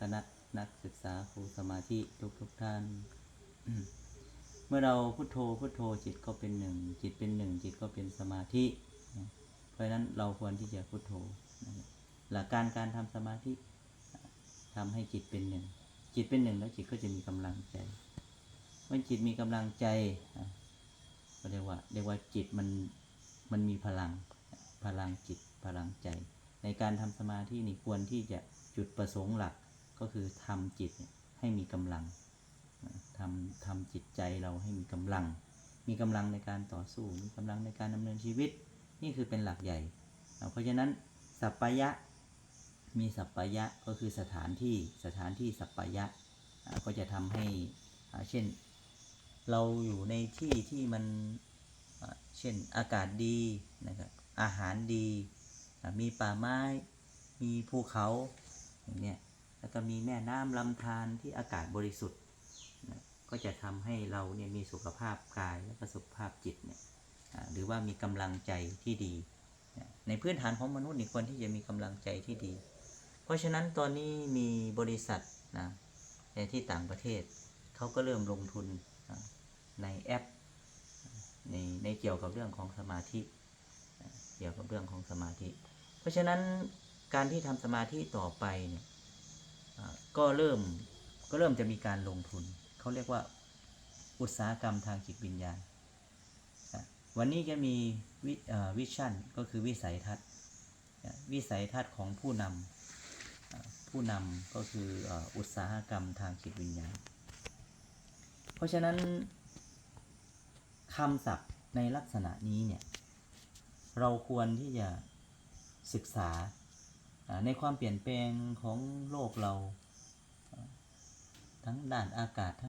คณะนักศึกษาครูสมาธิทุกทุกท่าน เมื่อเราพุโทโธพุโทโธจิตก็เป็นหนึ่ง จิตเป็นหนึ่ง จิตก็เป็นสมาธิ เพราะฉะนั้นเราควรที่จะพุโทโธนะครับหลักการการทำสมาธิทำให้จิตเป็นหนึ่ง จิตเป็นหนึ่งแล้วจิตก็จะมีกำลังใจเมื่อจิตมีกำลังใจก็เรียกว่าเรียกว่าจิตมันมันมีพลังพลังจิตพลังใจ ในการทำสมาธินี่ควรที่จะจุดประสงค์หลัก ก็คือทำจิตให้มีกำลังทำทำจิตใจเราให้มีกำลัง มีกำลังในการต่อสู้ มีกำลังในการดำเนินชีวิต นี่คือเป็นหลักใหญ่ เพราะฉะนั้นสัปปายะมีสัปปายะก็คือสถานที่สถานที่สัปปายะก็จะทำให้เช่นเราอยู่ในที่ที่มันเช่นอากาศดีนะครับอาหารดี มีป่าไม้ มีภูเขาอย่างเนี้ย แล้วก็มีแม่น้ำลำธารที่อากาศบริสุทธิ์นะก็จะทำให้เราเนี่ยมีสุขภาพกายและสุขภาพจิตเนี่ยหรือว่ามีกำลังใจที่ดี ในพื้นฐานของมนุษย์นี่ควรที่จะมีกำลังใจที่ดี เพราะฉะนั้นตอนนี้มีบริษัทนะในที่ต่างประเทศเขาก็เริ่มลงทุนในแอปในในเกี่ยวกับเรื่องของสมาธิเกี่ยวกับเรื่องของสมาธิ เพราะฉะนั้นการที่ทำสมาธิต่อไปเนี่ย ก็เริ่มก็เริ่มจะมีการลงทุน เขาเรียกว่าอุตสาหกรรมทางจิตวิญญาณ วันนี้จะมีวิวชั่นก็คือวิสัยทัศน์ วิสัยทัศน์ของผู้นำผู้นำก็คืออุตสาหกรรมทางจิตวิญญาณ เพราะฉะนั้นคำศัพท์ในลักษณะนี้เนี่ยเราควรที่จะศึกษา ในความเปลี่ยนแปลงของโลกเรา ทั้งด้านอากาศ